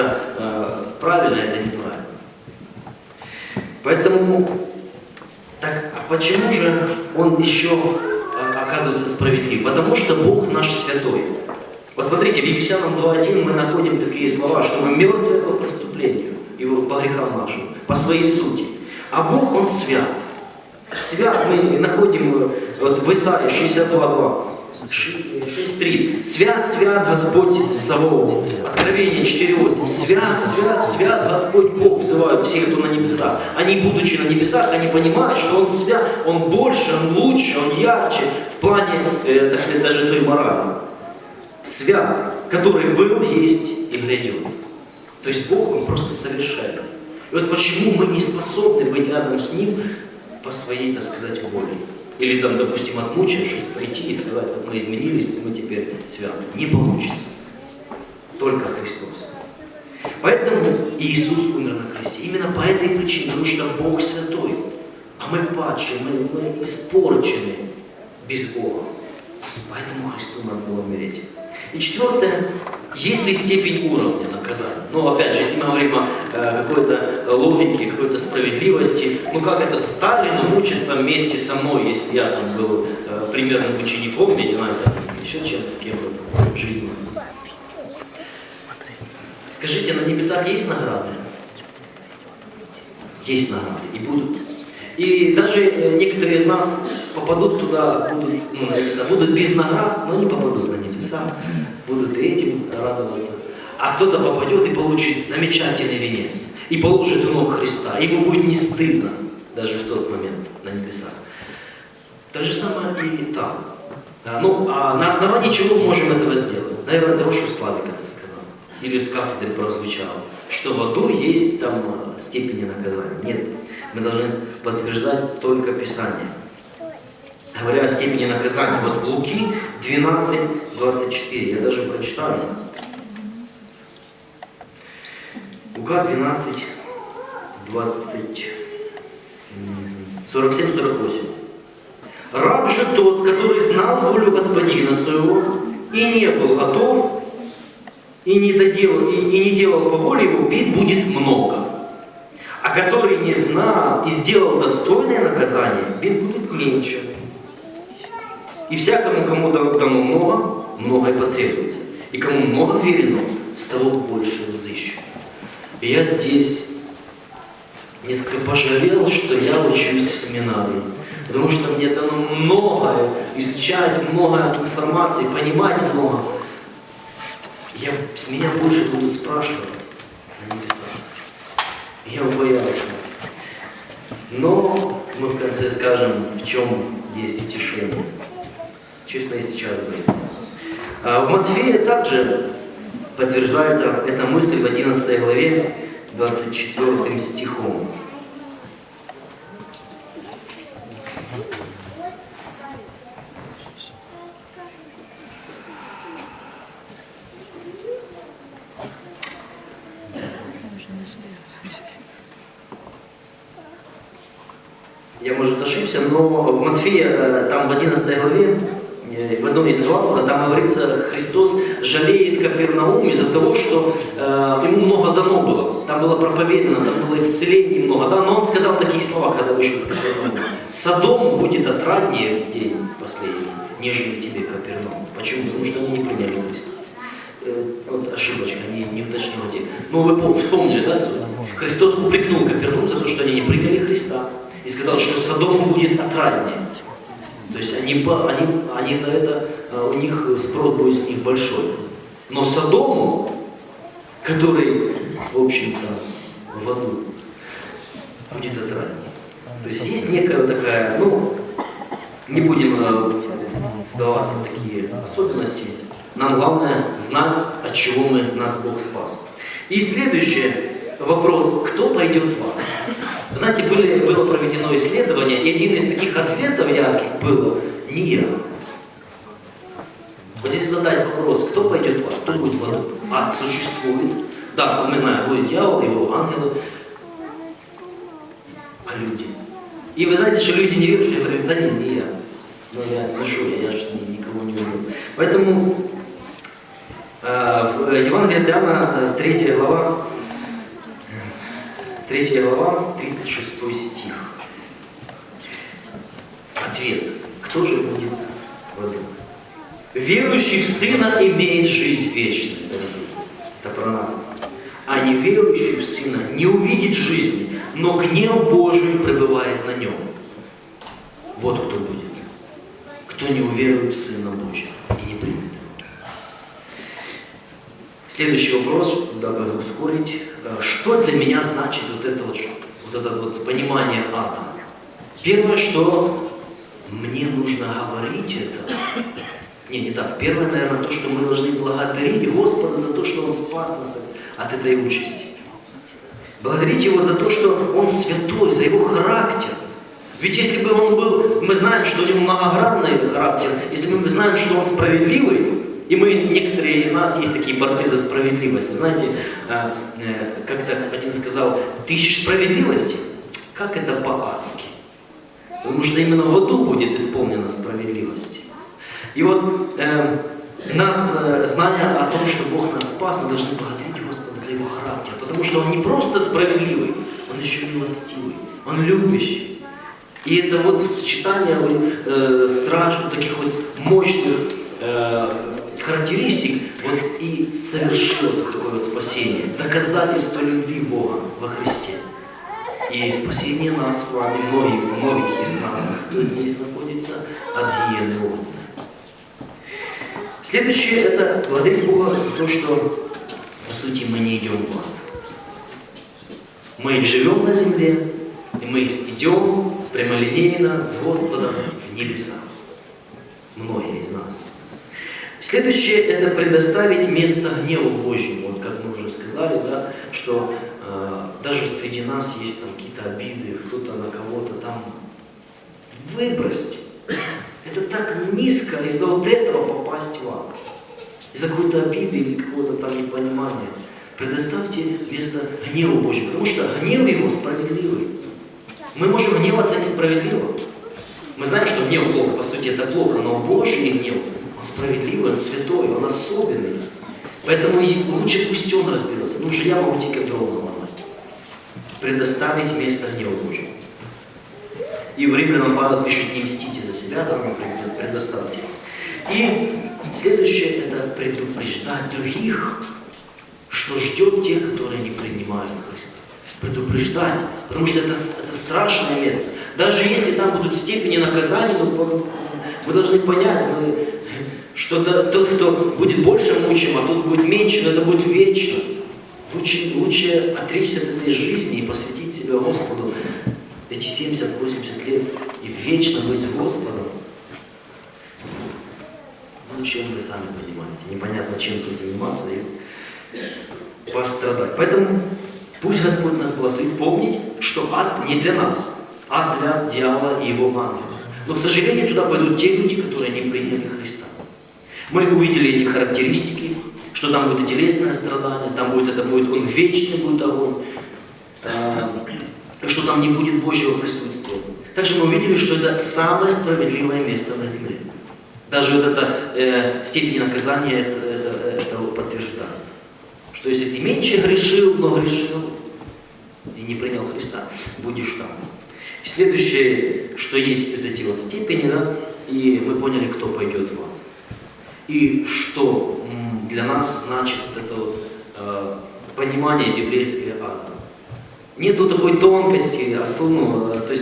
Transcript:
это э, правильно, это неправильно. Поэтому, так, а почему же он еще а, оказывается справедлив? Потому что Бог наш святой. Посмотрите, в Ефесянам 2.1 мы находим такие слова, что мы мертвы по преступлению и по грехам нашим, по своей сути. А Бог, Он свят. Свят мы находим э, вот в Исаии 62.2. 6.3. Свят, свят Господь Саваоф. Откровение 4.8. Свят, свят, свят Господь Бог взывают все, кто на небесах. Они, будучи на небесах, они понимают, что Он свят, Он больше, Он лучше, Он ярче в плане, э, так сказать, даже той морали. Свят, который был, есть и грядет. То есть Бог, Он просто совершенный. И вот почему мы не способны быть рядом с Ним по своей, так сказать, воле. Или там, допустим, отмучившись, прийти и сказать, вот мы изменились, мы теперь святы. Не получится. Только Христос. Поэтому Иисус умер на кресте. Именно по этой причине, потому что Бог святой. А мы падшие, мы, мы испорчены без Бога. Поэтому Христу надо было умереть. И четвертое, есть ли степень уровня наказания? Ну, опять же, если мы говорим о э, какой-то логике, какой-то справедливости, ну как это Сталин мучиться вместе со мной, если я там был э, примерным учеником, я не знаю, там, еще чем-то, кем-то в жизни. Скажите, на небесах есть награды? Есть награды и будут. И даже э, некоторые из нас попадут туда, будут, ну, на небеса, будут без наград, но не попадут на небеса, будут этим радоваться. А кто-то попадет и получит замечательный венец, и положит в ног Христа, ему будет не стыдно, даже в тот момент на небесах. Так же самое и там. А, ну, а на основании чего мы можем этого сделать? Наверное, того, что Славик это сказал. Или с кафедры прозвучало. Что в аду есть там степени наказания. Нет. Мы должны подтверждать только Писание. Говоря о степени наказания. Вот Луки 12, 24. Я даже прочитаю. Лука 12, 20, 47-48. Раб же тот, который знал волю господина своего и не был готов, и не, доделал, и, и не делал по воле его, бит будет много. А который не знал и сделал достойное наказание, бит будет меньше. И всякому, кому дано много, многое потребуется. И кому много верено, с того больше взыщу. И я здесь несколько пожалел, что я учусь в семинарии. Потому что мне дано многое изучать, много информации, понимать много. Я, с меня больше будут спрашивать. Я боялся. Но мы в конце скажем, в чем есть утешение. Честно и сейчас боится. А в Матфея также подтверждается эта мысль в 11 главе 24 стихом. Я, может, ошибся, но в Матфея, э, там в 11 главе, в одной из глав, там говорится, Христос жалеет Капернаум из-за того, что э, ему много дано было. Там было проповедано, там было исцеление много, да, но он сказал такие слова, когда вышел из Капернаума. Содом будет отраднее в день последний, нежели тебе, Капернаум. Почему? Потому что они не приняли Христа. Э, вот ошибочка, не, не уточнил где. Ну, вы вспомнили, да, суть? Христос упрекнул Капернаум за то, что они не приняли Христа и сказал, что Содом будет отраднее. То есть они, они, они за это, у них спрос будет с них большой. Но Содому, который, в общем-то, в аду, будет отраднее. То есть есть некая такая, ну, не будем вдаваться в такие особенности. Нам главное знать, от чего мы, нас Бог спас. И следующее, вопрос, кто пойдет в ад? Знаете, были, было проведено исследование, и один из таких ответов ярких не я. Вот если задать вопрос, кто пойдет в ад, кто будет в аду? Ад существует. Да, мы знаем, будет дьявол, его ангелы, а люди. И вы знаете, что люди неверующие говорят, да нет, не я. Ну я, ну что я, я же никого не люблю. Поэтому э, в э, Евангелии Иоанна, 3 глава, 3 глава, 36 стих. Ответ. Кто же будет в аду? Верующий в Сына имеет жизнь вечную. Это про нас. А неверующий в Сына не увидит жизни, но гнев Божий пребывает на нем. Вот кто будет. Кто не уверует в Сына Божьего и не примет. Следующий вопрос, дабы ускорить. Э, Что для меня значит вот это вот, вот это вот понимание ада? Первое, что мне нужно говорить это. Не, не так. Первое, наверное, то, что мы должны благодарить Господа за то, что Он спас нас от- этой участи. Благодарить Его за то, что Он святой, за Его характер. Ведь если бы Он был, мы знаем, что у Него многогранный характер, если мы знаем, что Он справедливый, и мы, некоторые из нас, есть такие борцы за справедливость. Вы знаете, э, э, как-то один сказал, ты ищешь справедливости? Как это по-адски? Потому что именно в аду будет исполнена справедливость. И вот э, нас, э, о том, что Бог нас спас, мы должны благодарить Господа за Его характер. Потому что Он не просто справедливый, Он еще милостивый, Он любящий. И это вот сочетание вот, э, страшных, таких вот мощных э, характеристик вот и совершилось такое вот спасение. Доказательство любви Бога во Христе. И спасение нас с вами, многих, многих из нас, кто здесь находится, от гиены огненной. Следующее – это благодарить Бога за то, что, по сути, мы не идем в ад. Мы живем на земле, и мы идем прямолинейно с Господом в небеса. Многие из нас. Следующее – это предоставить место гневу Божьему. Вот как мы уже сказали, да, что э, даже среди нас есть там какие-то обиды, кто-то на кого-то там. Выбросьте. Это так низко из-за вот этого попасть в ад. Из-за какой-то обиды или какого-то там непонимания. Предоставьте место гневу Божьему, потому что гнев его справедливый. Мы можем гневаться несправедливо. Мы знаем, что гнев плохо, по сути это плохо, но Божий гнев, он справедливый, он святой, он особенный. Поэтому лучше пусть он разберется. Ну что я могу тільки дрова наломать. Предоставить место гневу Божьему. И в Римлянам Павел пишет, не мстите за себя, например, предоставьте. И следующее – это предупреждать других, что ждет тех, которые не принимают Христа. Предупреждать, потому что это, это страшное место. Даже если там будут степени наказания, мы, мы должны понять, мы- что тот, кто будет больше мучим, а тот будет меньше, но это будет вечно. Лучше, лучше отречься от этой жизни и посвятить себя Господу эти 70-80 лет и вечно быть с Господом. Ну, чем вы сами понимаете. Непонятно, чем тут заниматься и пострадать. Поэтому пусть Господь нас благословит помнить, что ад не для нас, а для дьявола и его ангелов. Но, к сожалению, туда пойдут те люди, которые не приняли Христа. Мы увидели эти характеристики, что там будет телесное страдание, там будет это будет, он вечный будет огонь, э, что там не будет Божьего присутствия. Также мы увидели, что это самое справедливое место на земле. Даже вот эта э, степень наказания это, это, это подтверждает. Что если ты меньше грешил, но грешил и не принял Христа, будешь там. Следующее, что есть вот эти вот степени, да, и мы поняли, кто пойдет в ад. И что для нас значит вот это вот э, понимание библейское ада. Нету такой тонкости, осл- ну, э, то есть